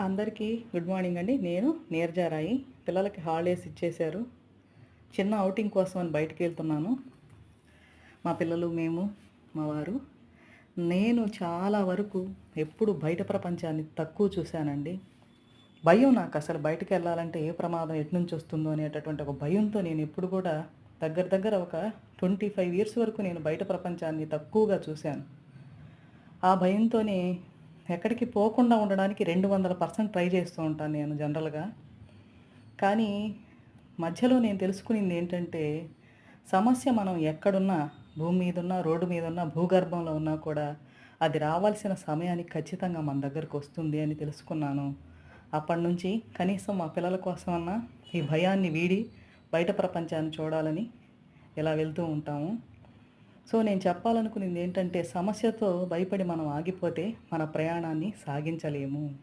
అందరికీ good morning అండి. నేను నేర్జారాయి పిల్లలకి హాలిడేస్ ఇచ్చేశారు. చిన్న అవుటింగ్ కోసం అని బయటకు వెళ్తున్నాను. మా పిల్లలు మేము మా వారు. నేను చాలా వరకు ఎప్పుడు బయట ప్రపంచాన్ని తక్కువ చూశానండి. భయం నాకు అసలు బయటకు వెళ్ళాలంటే ఏ ప్రమాదం ఎటు నుంచి వస్తుందో అనేటటువంటి ఒక భయంతో నేను ఎప్పుడు కూడా దగ్గర దగ్గర ఒక ట్వంటీ ఫైవ్ ఇయర్స్ వరకు నేను బయట ప్రపంచాన్ని తక్కువగా చూశాను. ఆ భయంతోనే ఎక్కడికి పోకుండా ఉండడానికి రెండు వందల పర్సెంట్ ట్రై చేస్తూ ఉంటాను నేను జనరల్గా. కానీ మధ్యలో నేను తెలుసుకునింది ఏంటంటే సమస్య మనం ఎక్కడున్నా భూమి మీద ఉన్నా రోడ్డు మీద ఉన్నా భూగర్భంలో ఉన్నా కూడా అది రావాల్సిన సమయానికి ఖచ్చితంగా మన దగ్గరకు వస్తుంది అని తెలుసుకున్నాను. అప్పటి నుంచి కనీసం మా పిల్లల కోసమన్నా ఈ భయాన్ని వీడి బయట ప్రపంచాన్ని చూడాలని ఇలా వెళ్తూ ఉంటాము. సో నేను చెప్పాలనుకునేది ఏంటంటే సమస్యతో భయపడి మనం ఆగిపోతే మన ప్రయాణాన్ని సాగించలేము.